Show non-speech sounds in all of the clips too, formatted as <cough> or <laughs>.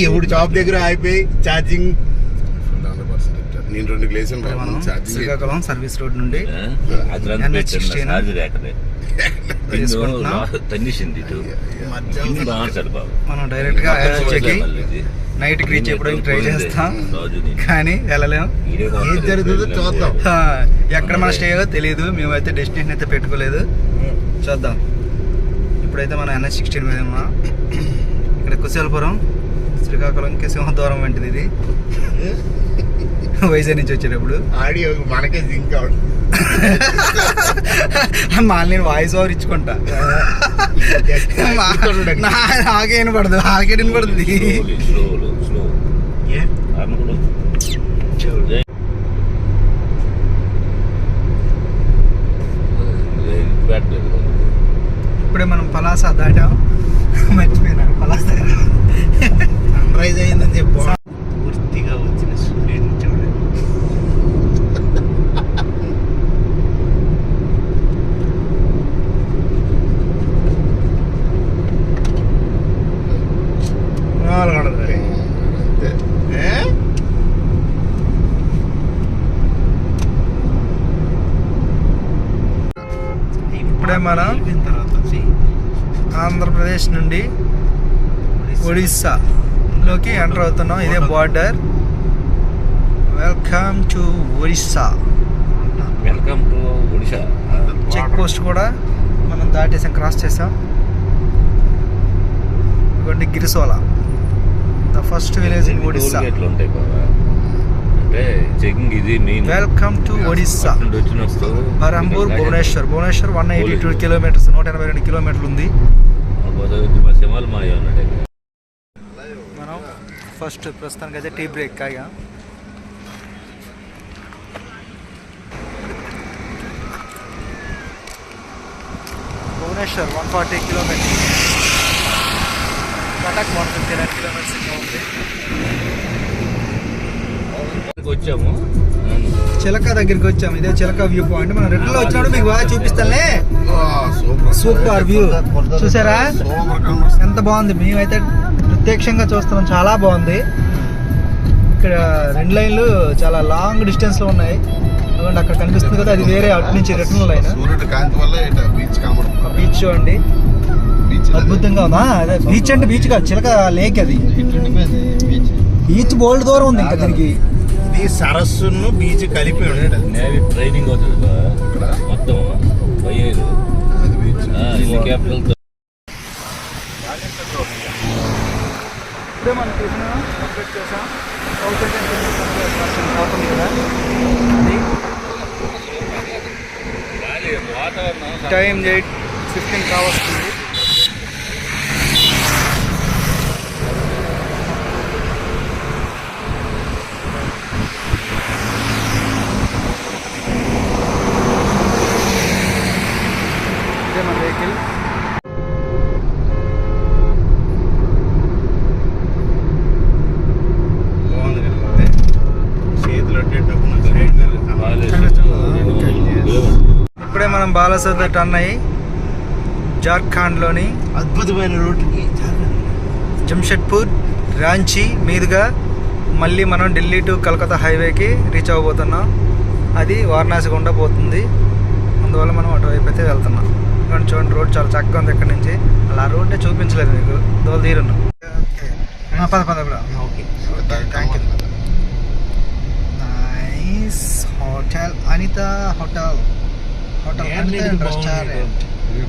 ఎప్పుడు షాప్ దగ్గర అయిపోయి ఛార్జింగ్. నేను రెండు గ్లేసులు శ్రీకాకుళం సర్వీస్ రోడ్ నుండి అద్రంతా NH16 ఛార్జ్ రేకలే <laughs> తీసుకుంటున్నాం. తన్నిసింది ఇటు. ఇన్ని బాగుంటాడు బాబు. మనం డైరెక్ట్గా చెక్కి. నైట్ రీచ్ అయిపోవడానికి ట్రై చేస్తాం. కానీ వెళ్ళలేం. ఈడే ఏం. జరుగుతుందో చూద్దాం. ఎక్కడ మన స్టే అయ్యో తెలియదు మేమైతే డెస్టినేషన్ అయితే పెట్టుకోలేదు. చూద్దాం. ఇప్పుడైతే మనం ఎన్ఎస్ సిక్స్టీన్ మీద ఉన్నాం ఇక్కడ కుశలపురం శ్రీకాకుళంకి సింహద్వారం వంటిది ఇది. వైజాగ్ నుంచి వచ్చేటప్పుడు. ఆడియో మనకే జింక్ అవడం <laughs> మళ్ళీ నేను వాయిస్ ఓవర్ ఇచ్చుకుంటా. <laughs> నాకే వినపడదు వాళ్ళకే వినపడుతుంది. ఇప్పుడే మనం పలాస దాటాం. మర్చిపోయినాను పలాస సన్ రైజ్ అయిందని చెప్పు పూర్తిగా వచ్చిన సూర్యుడిని చూడండి నాలుగు వందలు. ఏ? ఇప్పుడే మనం ఆంధ్రప్రదేశ్ నుండి ఒడిస్సా లోకి ఎంటర్ అవుతున్నాం. ఇదే border. Welcome to Odisha. Welcome to Odisha check post కూడా మనం దాటేసాం క్రాస్ చేసాం. ఇదిగోండి Girisola. The first village in Odisha. ఉంటాయి అంటే చెకింగ్ ఇది మెయిన్ వెల్కమ్ టు ఒడిస్సా వచ్చినప్పుడు Berhampur Bhubaneswar Bhubaneswar one eighty two kilometres నూట ఎనభై రెండు కిలోమీటర్లు ఉంది. మనం ఫస్ట్ ప్రస్తుతానికి అయితే టీ బ్రేక్ కాగా Bhubaneswar one forty kilometres Cuttack one fifty nine kilometres ఉంది వచ్చాము. చిలక దగ్గరికి వచ్చాము. ఇదే చిలక వ్యూ పాయింట్ మనం రిటర్న్లో వచ్చినప్పుడు మీకు బాగా చూపిస్తానులే. సూపర్ సూపర్ వ్యూ చూసారా? ఎంత బాగుంది. మేమైతే ప్రత్యక్షంగా చూస్తున్నాం. చాలా బాగుంది. ఇక్కడ రెండు లైన్లు చాలా లాంగ్ డిస్టెన్స్లో ఉన్నాయి. అదిగోండి అక్కడ కనిపిస్తుంది కదా అది వేరే అటు నుంచి రిటర్న్ లైన్ సూర్యుడి కాంతి వల్ల ఇట బీచ్ కనబడుతుంది బీచ్ చూడండి. అద్భుతంగా ఉందా? అదే బీచ్ అంటే బీచ్ కాదు చిలక లేక్ అది. బీచ్ బీచ్ బోల్డ్ దూరం ఉంది ఇంకా దీనికి ఈ సరస్సును బీచ్ కలిపి ఉండేది నేవీ ట్రైనింగ్ అవుతుంది. మొత్తం పోయేది ఇప్పుడే మనం చూసిన కంప్లీట్ చేసాం. టైం ఎయిట్ ఫిఫ్టీన్ కావస్తుంది ఇదే మన వెహికల్ ఇప్పుడే మనం బాలసోద టర్న్ అయ్యి జార్ఖండ్లోని అద్భుతమైన రోడ్డుకి జంషెడ్పూర్ రాంచీ మీదుగా మళ్ళీ మనం ఢిల్లీ టు కలకత్తా హైవేకి రీచ్ అవ్వబోతున్నాం. అది వారణాసి గుండా పోతుంది. అందువల్ల మనం అటువైపు అయితే వెళ్తున్నాం. ఇక్కడ చూడండి రోడ్ చాలా చక్కగా ఉంది ఇక్కడ నుంచి. అలా రోడ్డే చూపించలేదు మీకు. దోలు తీరును. పద పద కూడా. Okay. Thank you nice hotel Anitha hotel hotel Anitha. Restaurant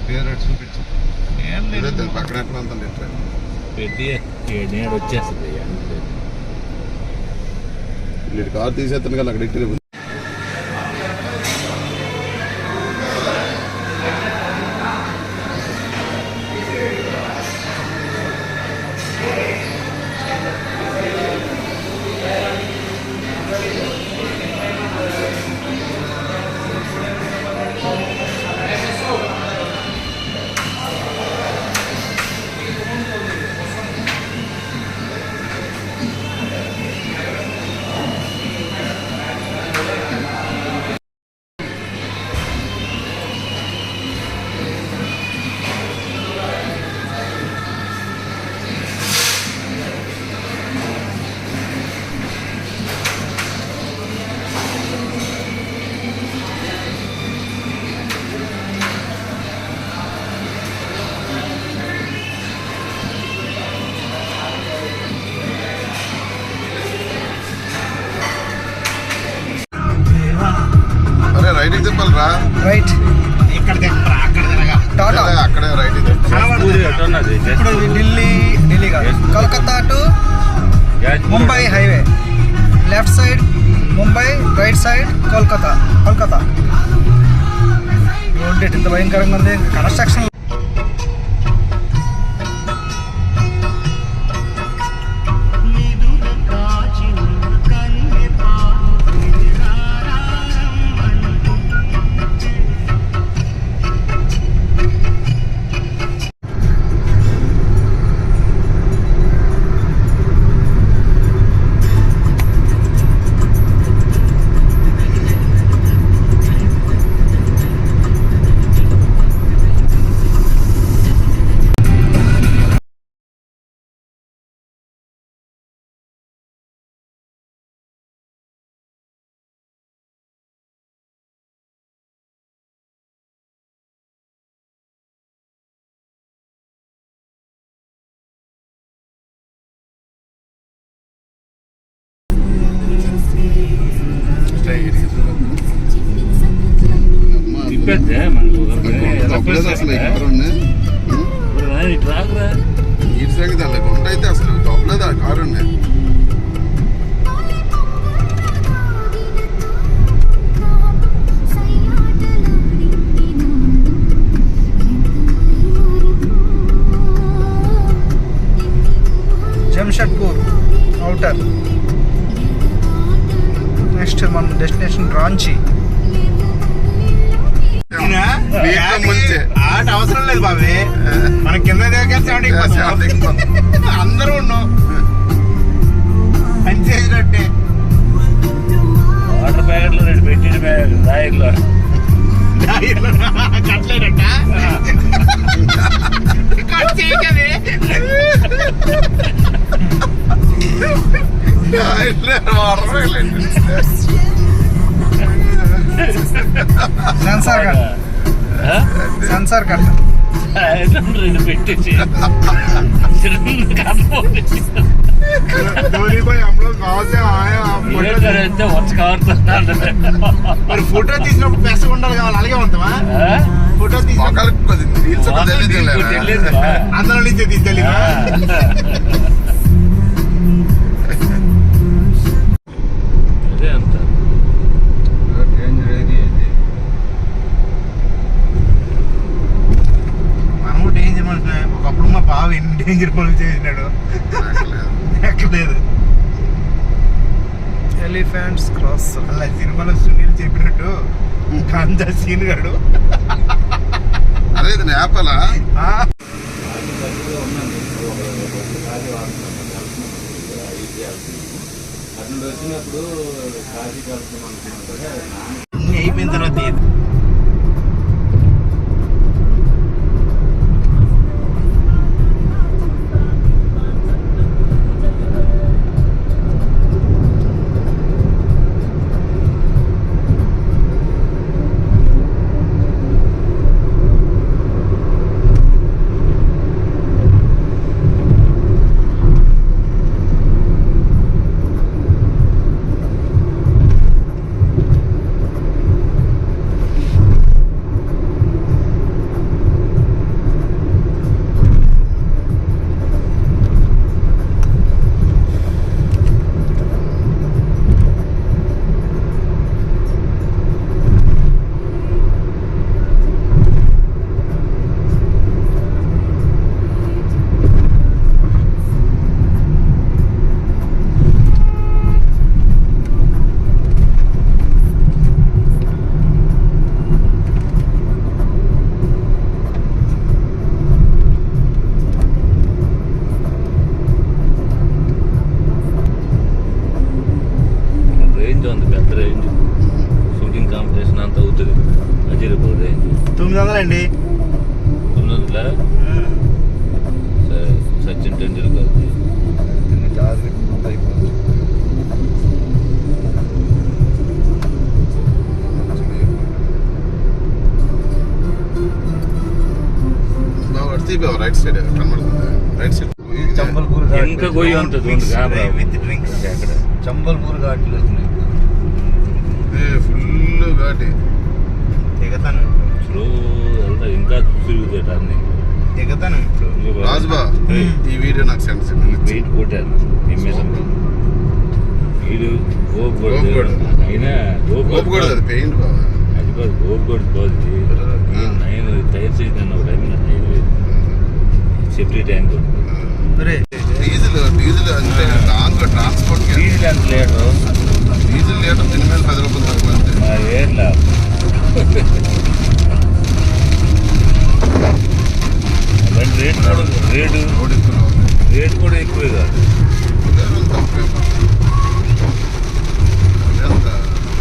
పేరు చూపించు. పక్కన నేను వచ్చేస్తుంది. కార్ తీసేస్తాను కానీ అక్కడ ఇట్టి right side Kolkata Kolkata road ఎంత భయంకరంగా ఉంది. కన్స్ట్రక్షన్ తిప్పేద్దే మనకు తప్పలేదు అసలు ఎవరున్నా ఇటు రాకురా ఇటు సంగతి అలా గుంట అయితే అసలు తప్పలేదు ఆ కారు ఉన్నాయి జంషెడ్పూర్ అవుటర్ నెక్స్ట్ మన డెస్టినేషన్ రాంచీ ముంచే. ఆట అవసరం లేదు బాబే. మన కింద దగ్గర అందరూ ఉన్నాం పని చేసినట్టే వాటర్ ప్యాకెట్లు రెండు పెట్టిన బ్యాగ్ రాయిల్లో కట్టలేనట్ట కట్ చేయకదే. సెన్సార్ కట్ట సెన్సార్ కట్ట రెండు పెట్టేసి. మరి ఫోటో తీసినప్పుడు పెసగ ఉండాలి కావాలి అలాగే ఉంటామా ఫోటో తీసి అందులో నుంచి తీసి డేంజర్ పనులు చేసినాడు. ఎక్కలేదు. ఎలిఫెంట్స్ క్రాస్ అలా సినిమాలో సునీల్ చెప్పినట్టు అంత సీన్ గాడు అదే ఇది నేపాలా వచ్చినప్పుడు కలుపుతాం అనుకున్నా అయిపోయిన తర్వాత తొమ్మిది వందలండి. తొమ్మిది వందల? సరే సచిన్ టెండూల్కర్ రైట్ సైడ్ కనబడుతుంది? రైట్ సైడ్ చంబల్పూర్ ఇంకా గొయ్యి ఉంటుంది ఉంది కాబరా విత్ డ్రింక్స్ అక్కడ చంబల్పూర్ ఘాట్లు ఫుల్ ఘాటి. దిగతాను వెళ్తా ఇంకా తిరుగుతాయి టర్నింగ్ దిగతాను ఇప్పుడు రాజుబా. ఈ వీడియో నాకు సెండ్ చేయండి. వెయిట్ కొట్టాను ఈ మీద వీడు గోపు గోపు కొడుతుంది కొడు. అయినా గోపు గోపు కూడా అది పెయింట్ అది కాదు గోపు కొడుతుంది ఈ నైన్ వేసిన ఒక టైం సేఫ్టీ ట్యాంక్ ఒరే. డీజిల్ డీజిల్ అంటే దాంట్లో ట్రాన్స్పోర్ట్ డీజిల్ ఎంత లీటర్? డీజిల్ లీటర్ దీని మీద పది రూపాయలు తక్కువ ఏర్లా రేట్ కూడా రేటు రేట్ కూడా ఎక్కువే కాదు.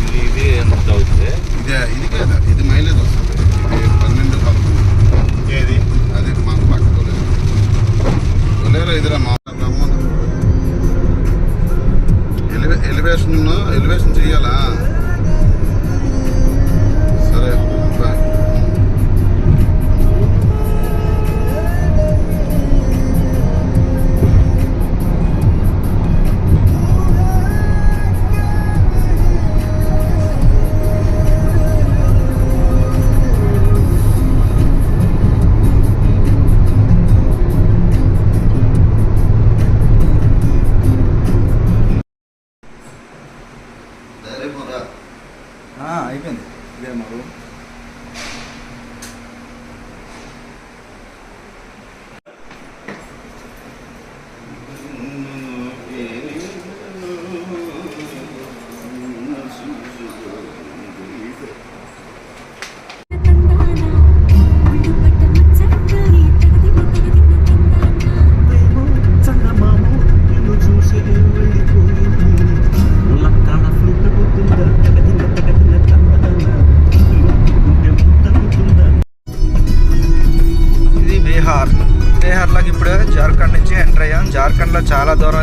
ఇది ఇది ఎంత అవుతుంది? ఇదే ఇది కదా ఇది మైలేజ్ వస్తుంది. పన్నెండు పదకొండు ఏది? అది మన పక్క కొలేరు కొలేరు ఇదిరా మా రమ్మను ఎలివే ఎలివేషన్ ఎలివేషన్ చెయ్యాలా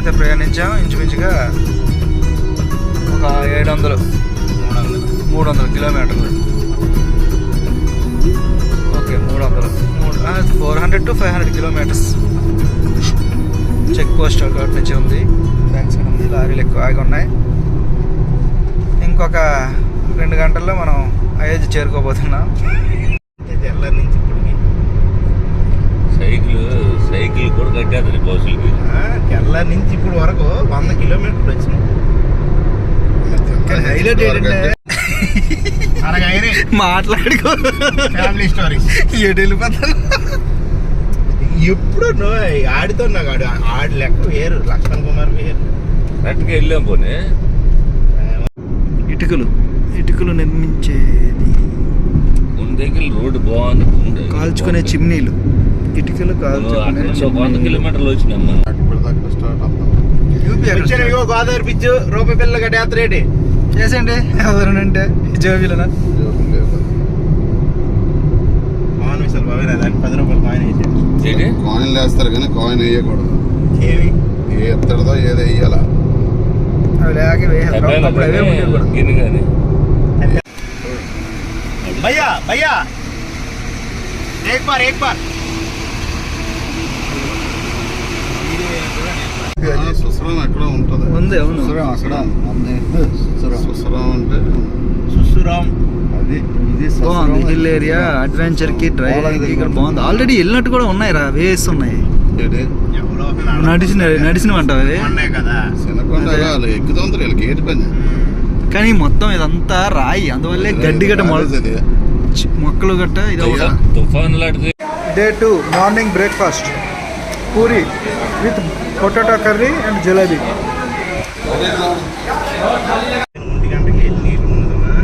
అయితే ప్రయాణించాం. ఇంచుమించుగా ఒక ఏడు వందలు మూడు వందలు మూడు వందల కిలోమీటర్లు. ఓకే మూడు వందలు మూడు four hundred to five hundred kilometres. Check post ఒకటి నుంచి ఉంది. బ్యాంక్ సైడ్ ఉంది లారీలు ఎక్కువ ఆగి ఉన్నాయి. ఇంకొక రెండు గంటల్లో మనం అయోధ్య చేరుకోబోతున్నాం. తెల్లారి నుంచి సైకిల్ సైకిల్ కూడా కట్టేది బస్సులకి. తెల్లారి నుంచి ఇప్పుడు వరకు వంద కిలోమీటర్లు వచ్చినాయి. కానీ హైలైట్ ఏంటంటే మాట్లాడుకో. ఫ్యామిలీ స్టోరీ ఎటు వెళ్ళిపోతాను ఎప్పుడు నో ఆడితో నాకు ఆడు ఆడి లెక్క వేరు లక్ష్మణ్ కుమార్ వేరు. కరెక్ట్గా వెళ్ళాం పోనీ. ఇటుకలు ఇటుకలు నిర్మించేది. ముందుకి రోడ్డు బాగుంది ముందు కాల్చుకునే చిమ్నీలు. ఇటుకలు అక్కడ కాల్చుకునే నుంచి ఒక వంద చిమ్నీలు. కిలోమీటర్లు వచ్చినాం మనం అక్కడ దాకా స్టార్ట్ అవుతాం యూపీ ఎక్కడ పిక్చర్ ఇగో గోదావరి పిచ్చు రూపాయి పిల్లలు కట్టేస్తారు ఏంటి చేసండి ఎవరంటే జోబీలనా జోకులు లేవు కదా. పవన్ విశాల్ బాబు దానికి పది రూపాయలు కాయిన్ వేసాడు ఏంటి కాయిన్లు వేస్తారు కానీ కాయిన్ వేయకూడదు ఏమి ఏ ఎత్తడదో ఏదో వేయాలా అవి లేక వేసేస్తారు. అప్పుడు అవే ఉండేవి కూడా గిన్నె కానీ भैया भैया एक बार एक बार సుసరం ఎక్కడ ఉంటుంది. ఉంది అవును. సుసరం అంటే సుసురామ్ అది ఇది బాగుంది. హిల్ ఏరియా అడ్వెంచర్కి డ్రైవింగ్ ఇక్కడ బాగుంది. ఆల్రెడీ వెళ్ళినట్టు కూడా ఉన్నాయి రా వేస్ ఉన్నాయి. నడిచిన నడిచినవంటావు అవి కానీ మొత్తం ఇదంతా రాయి అందువల్లే గడ్డి గట్ట. చి- మొక్కలు గట్ట ఇది అయ్యా. తుఫాన్ లాంటిది. Day two morning breakfast puri with potato curry and jalebi ఒంటి గంటకి వెళ్ళి నీళ్ళు ఉన్నదమ్మా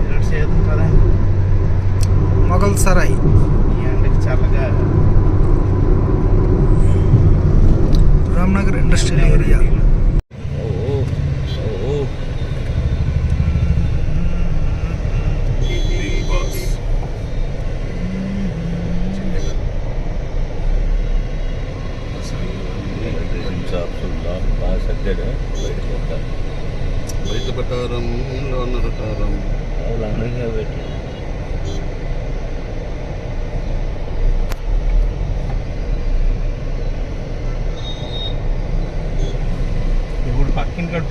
ఇలాంటి చేద్దాం కదా మొగల్ సరాయ్ ఈ ఎండకి చల్లగా రామ్నగర్ ఇండస్ట్రియల్ ఏరియా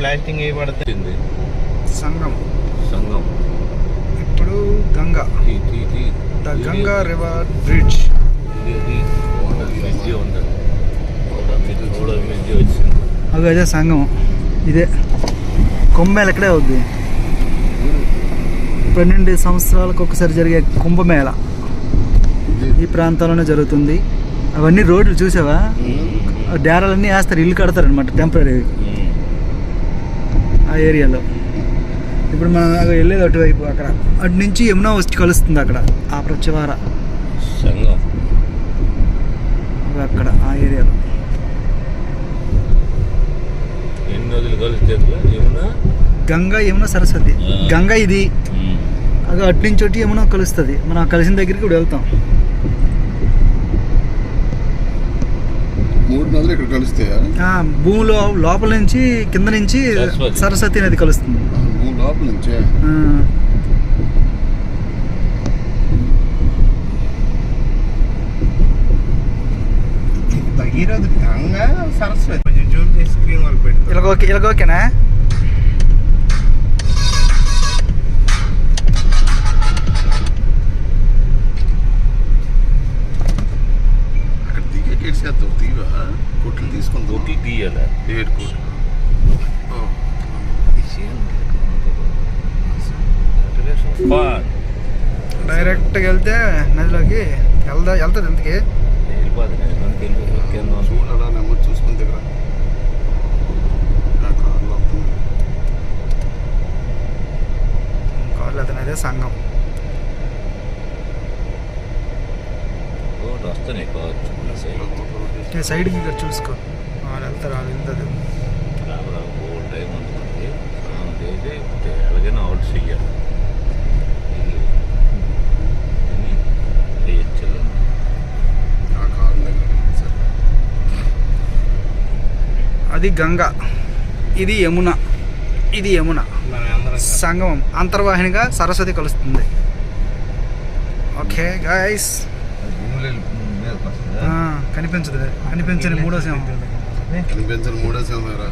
ప్లాస్టింగ్ వేయబడితే వచ్చింది సంగం. సంఘం ఇప్పుడు Ganga. The Ganga river bridge. అవి అదే సంగం. ఇదే. కుంభమేళ ఇక్కడే అవుద్ది. పన్నెండు సంవత్సరాలకు ఒకసారి జరిగే కుంభమేళ. ఈ ప్రాంతంలోనే జరుగుతుంది. అవన్నీ రోడ్లు చూసావా? డేరాలన్నీ వేస్తారు ఇల్లు కడతారు అనమాట టెంపరీ. ఆ ఏరియాలో. ఇప్పుడు మనం అక్కడ వెళ్ళేది అటువైపు అక్కడ. అటు నుంచి యమునా వచ్చి కలుస్తుంది అక్కడ ఆ ప్రతివార సంఘం. అక్కడ ఆ ఏరియాలో. గంగా యమున సరస్వతి. గంగా ఇది. అక్కడ అటు నుంచి ఒకటి యమున కలుస్తుంది. మనం కలిసిన దగ్గరికి ఇప్పుడు వెళ్తాం. మూడు నదులు ఇక్కడ కలుస్తాయా? ఆ, భూమిలో లోపల నుంచి కింద నుంచి సరస్వతి. నది కలుస్తుంది. లోపల నుంచే? ఆ, భగీరథ గంగా సరస్వతి. కొంచెం జూమ్ చేసి స్క్రీన్ వరకు పెట్టు ఇలాగ ఓకే ఇలాగ ఓకేనా? కొట్లు తీసుకుందాం కొట్లు తీయాలి? ఏడు కోట్లు. ఓ. డైరెక్ట్గా వెళ్తే నదిలోకి వెళ్దా వెళ్తుంది ఇంతకి? వెళ్ళిపోతుంది మనకి వెళ్ళిపోతుంది కింద ఉంది. చూడు అలా నెమ్మది చూసుకుని దగ్గర నా కార్లో వస్తుంది. కాళ్ళు అతను అదే సంఘం రోడ్ వస్తున్నాయి కావచ్చు ఈ సైడ్కి ఇక్కడ చూసుకో. వాళ్ళు వెళ్తారు వాళ్ళు ఎలాగైనా అవుట్. అది గంగా. ఇది యమున. ఇది యమున. సంగమం. అంతర్వాహినిగా సరస్వతి కలుస్తుంది. ఓకే గాయస్ కనిపించదు. కనిపించని మూడో సింహం. కనిపించని మూడో సమయరా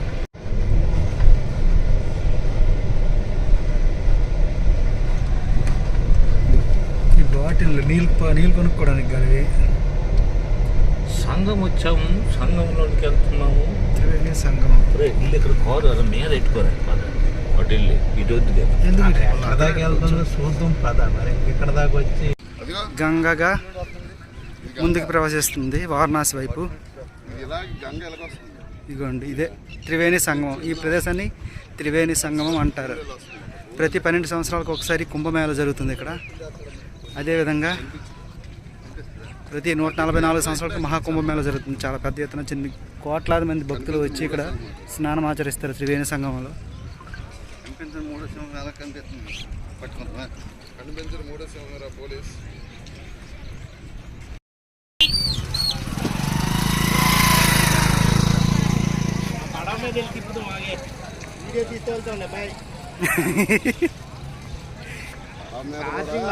ఈ బాటిల్ నీళ్ళు నీళ్ళు కొనుక్కోవడానికి కానీ సంఘం వచ్చాము సంఘంలోనికి వెళ్తున్నాము. త్రివేణి సంగమం ఒరే, ఇల్లు ఇక్కడ కాదు అలా మీద పెట్టుకోరా ఇల్లు ఇటు ఎందుకు చూద్దాం పద. మరి ఇక్కడ దాకా వచ్చి గంగగా. ముందుకు ప్రవేశిస్తుంది వారణాసి వైపు. ఇదిగోండి ఇదే త్రివేణి సంగమం. ఈ ప్రదేశాన్ని త్రివేణి సంగమం అంటారు. ప్రతి పన్నెండు సంవత్సరాలకు ఒకసారి కుంభమేళ జరుగుతుంది ఇక్కడ. అదేవిధంగా ప్రతి నూట నలభై నాలుగు సంవత్సరాలకు మహాకుంభమేళ జరుగుతుంది. చాలా పెద్ద ఎత్తున చిన్న కోట్లాది మంది భక్తులు వచ్చి ఇక్కడ స్నానం ఆచరిస్తారు త్రివేణి సంగమంలో. కనిపించిన మూడో సింహం ఎలా కనిపిస్తుంది పట్టుకుంటావా మూడో సింహం పోలీస్ పడవ మీద వెళ్ళి తిప్పుదాం ఆగే వీడియో తీసుకెళ్తాండే బాయ్ ఆర్టింగ్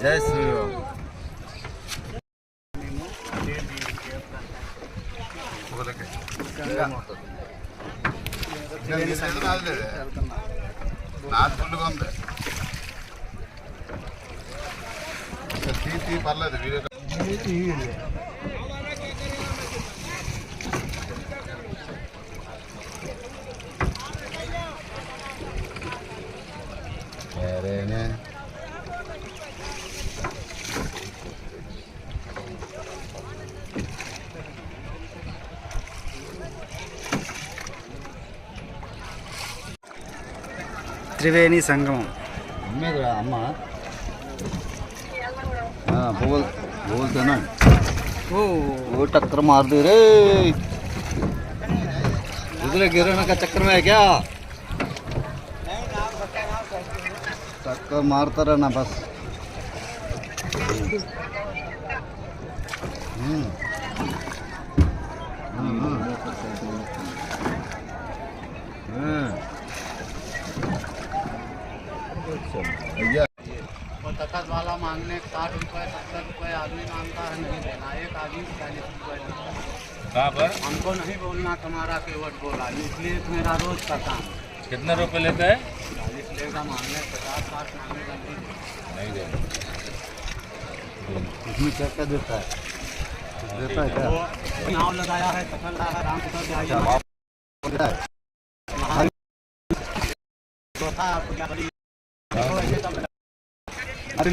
జై శ్రీరామ్. ఫుల్గా ఉంది తీ పర్లేదు వీడియో திரிவேணி சங்கமம் அம்மா போல் போல்தானே ஓ टक्कर मार दे रे उधर गिरने का चक्कर में है क्या टक्कर मारता रहना बस हम्म हम्म। वाला मांगने साठ रुपए सत्तर रुपए आदमी माँगता है नहीं देना। एक आदमी चालीस रुपए देता है। हमको नहीं बोलना तुम्हारा केवट बोला। इसलिए मेरा रोज का काम। कितना रुपए लेता है? चालीस लेगा मांगने पचास साठ नहीं देगा। नहीं। देगा इसमें क्या क्या देता है? देता है क्या? नाव लगाया है तखत रहा है राम अच्छा, चौथा మరి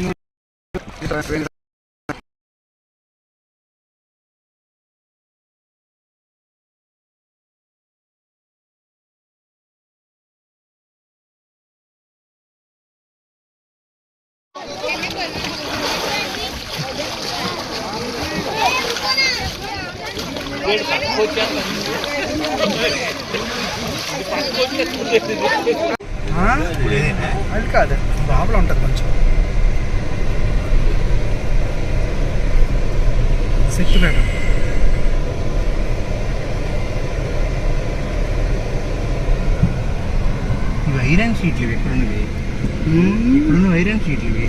చెప్తున్నాను. ఇవి ఐరన్ షీట్లు ఇవి ఇక్కడున్నవి ఇక్కడున్న ఐరన్ షీట్లు ఇవి?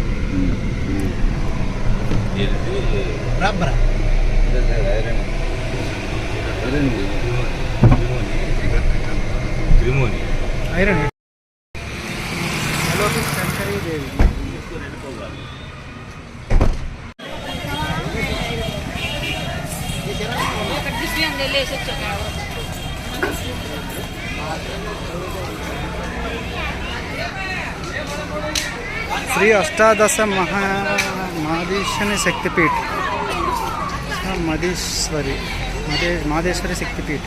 ఐరన్. శ్రీ అష్టాదశ మహా మాదేశ్వరి శక్తిపీఠ. మధేశ్వరి మదే మాదేశ్వరి శక్తిపీఠ.